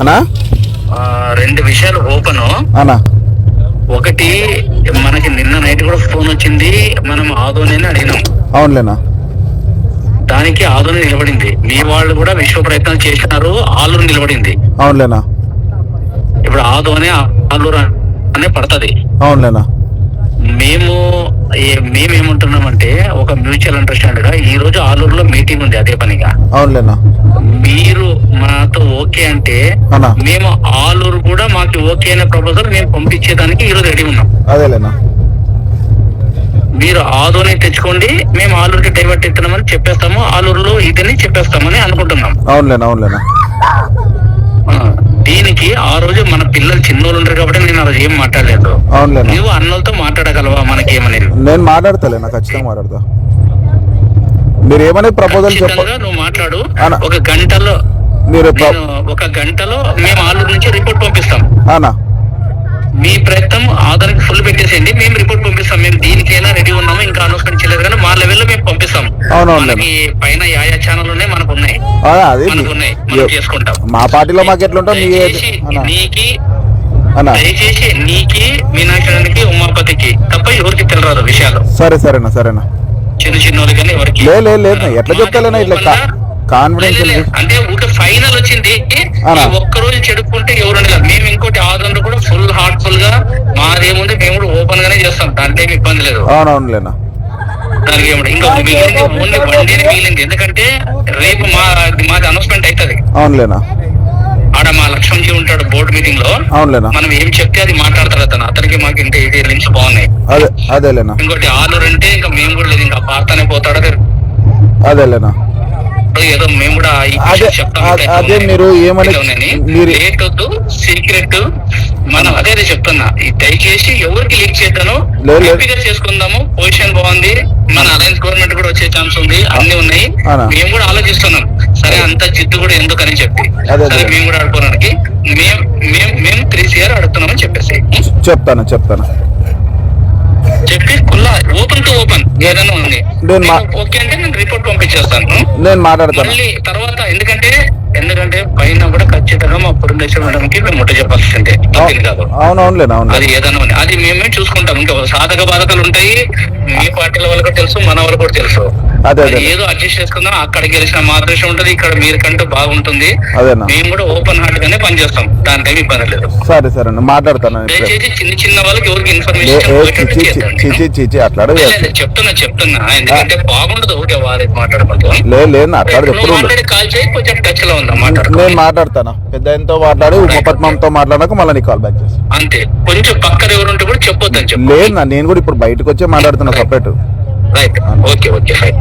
అనా? ఆ, రెండు విషయాలు ఓపెన్. అనా? ఒకటి మనకి నిన్న నైట్ కూడా ఫోన్ వచ్చింది మనం ఆదోని అడిగినాం. అవునులేనా? దానికి ఆదోని నిలబడింది. మీ వాళ్ళు కూడా విశ్వ ప్రయత్నం చేసినారు ఆలూరు నిలబడింది. అవునులేనా? ఇప్పుడు ఆదోని ఆలూరు అనే పడుతుంది. అవునులేనా? మేము ఏ- మేమేమంటున్నామంటే ఒక మ్యూచువల్ అండర్స్టాండ్గా ఈ రోజు ఆలూరులో మీటింగ్ ఉంది అదే పనిగా. అవునులేనా? మీరు మాతో ఓకే అంటే మేము ఆలూరు కూడా మాకు ఓకే అనే ప్రపోజల్ మేము పంపించేదానికి ఈ రోజు రెడీ ఉన్నాం. అదేలేనా? మీరు ఆదోని తెచ్చుకోండి మేము ఆలూరుకి డైవర్ట్ ఇస్తున్నామని చెప్పేస్తాము ఆలూరులో ఇదని చెప్పేస్తామని అనుకుంటున్నాం. అవునులేనా అవునులేనా? దీనికి ఆ రోజు మన పిల్లలు చిన్నోళ్ళు ఉంటారు కాబట్టి నేను ఆ రోజు ఏం మాట్లాడలేదు. నువ్వు అన్నలతో మాట్లాడగలవా? మనకేమనేది? నేను మాట్లాడతలేనా? ఖచ్చితంగా మాట్లాడతా. మీరు ఏమనే ప్రపోజల్ చెప్ప నువ్వు మాట్లాడు. ఒక గంటలో మీరు ఒక గంటలో మేము ఆలూరు నుంచి రిపోర్ట్ పంపిస్తాం. అనా. మీ ప్రయత్నం ఆధార్కి ఫుల్ పెట్టేసేయండి. మేము రిపోర్ట్ పంపిస్తాం. మేము దీనికైనా రెడీ ఉన్నాము. ఇంకా అనౌన్స్మెంట్ చేయలేదు కానీ మా లెవెల్లో మేము పంపిస్తాం అవునవును మనకి పైన యాయా ఛానల్ ఉన్నాయి మనకు ఉన్నాయి అది మనకు ఉన్నాయి మనం చేసుకుంటాం. మా పార్టీలో మాకు ఎట్లుంటాం? మీ దయచేసి నీకి దయచేసి నీకి మీనాక్షరానికి ఉమాపతికి తప్ప ఎవరికి తెలియదు విషయాలు. సరే సరేనా సరేనా. చిన్న చిన్న వాళ్ళు కానీ ఎవరికి. లే లే లేదు ఎట్లా చెప్తాలేనా ఇట్లా కాన్ఫిడెన్స్ అంటే ఊక ఫైనల్ వచ్చింది. అలా. ఈ ఒక్క రోజు చెడుకుంటే ఎవరు ఉండలేదు మేము ఇంకోటి ఆదంలో కూడా ఫుల్ హార్ట్ఫుల్గా మాదేముంది మేము కూడా ఓపెన్ గానే చేస్తాం. దాంట్లో ఏమి ఇబ్బంది లేదు. అవునవునులేనా. ఏమి ఇంకా మిగిలింది ఓన్లీ వన్ డే మిగిలింది ఎందుకంటే రేపు మా మాది అనౌన్స్మెంట్ అవుతుంది. అవునులేనా? ఆడ మా లక్ష్మణ్జీ ఉంటాడు బోర్డు మీటింగ్లో. అవునులేనా? మనం ఏం చెప్తే అది మాట్లాడతారు అతను. అతనికి మాకు ఇంత ఇది లింక్స్ బాగున్నాయి. అదే అదేలేనా? ఇంకోటి ఆలూరు అంటే ఇంకా మేము కూడా లేదు. ఇంకా పార్తానే పోతాడు అది అదేలేనా? ఏదో మేము కూడా అదే- మీరు ఏమని- మీరు- లేట్ వద్దు సీక్రెట్ మనం చెప్తున్నా దయచేసి ఎవరికి లీక్ చేద్దాను. హ్యాపీగా చేసుకుందాము. పొజిషన్ బాగుంది. మన అలయన్స్ గవర్నమెంట్ కూడా వచ్చే ఛాన్స్ ఉంది. అన్ని ఉన్నాయి. మేము కూడా ఆలోచిస్తున్నాం. సరే అంత జిద్దు కూడా ఎందుకని చెప్పి. సరే. మేము కూడా ఆడుకోవడానికి. మేము మేము మేము త్రీ సిఆర్ అడుగుతున్నామని చెప్పేసి. చెప్తాను చెప్తాను. చెప్పి కుల్లా ఓపెన్ టు ఓపెన్ ఏదైనా ఉంది. ఓకే అంటే నేను రిపోర్ట్ పంపించేస్తాను. నేను మాట్లాడతాను. మళ్ళీ తర్వాత ఎందుకంటే ఎందుకంటే పైన కూడా ఖచ్చితంగా మా పురంధేశ్వర మేడంకి మేము ముట్ట చెప్పాల్సిందే. తప్పింది కాదు. అవును అది ఏదైనా ఉంది. అది మేమే చూసుకుంటాం. ఇంకా సాధక బాధకాలు ఉంటాయి. మీ పార్టీల వాళ్ళకి తెలుసు మన వాళ్ళకి కూడా తెలుసు. ఏదో అడ్జస్ట్ చేసుకుందాం అక్కడ గెలిచిన మా అదృష్టం ఉంటుంది ఇక్కడ మీరు కంటూ బాగుంటుంది మేము కూడా ఓపెన్ హార్ట్ గానే పనిచేస్తాం. ఏమి ఇబ్బంది లేదు. సరే సరే మాట్లాడతాను. దయచేసి చిన్న చిన్న వాళ్ళకి ఎవరికి ఇన్ఫర్మేషన్ చెప్తున్నా చెప్తున్నా. ఎందుకంటే బాగుండదు ఊరికే వారి మాట్లాడుకుంటూ లేదు కాల్ చేయి మాట్లాడుకో. నేను మాట్లాడతాను? పెద్ద ఆయనతో మాట్లాడి ఉపపద్మంతో మాట్లాడాక మళ్ళీ నీకు కాల్ బ్యాక్ చేస్తాను అంతే. కొంచెం పక్కన ఎవరుంటే కూడా చెప్పొద్దని చెప్పు. లేదు నా నేను కూడా ఇప్పుడు బయటకు వచ్చే మాట్లాడుతున్నా separate right okay okay. Fine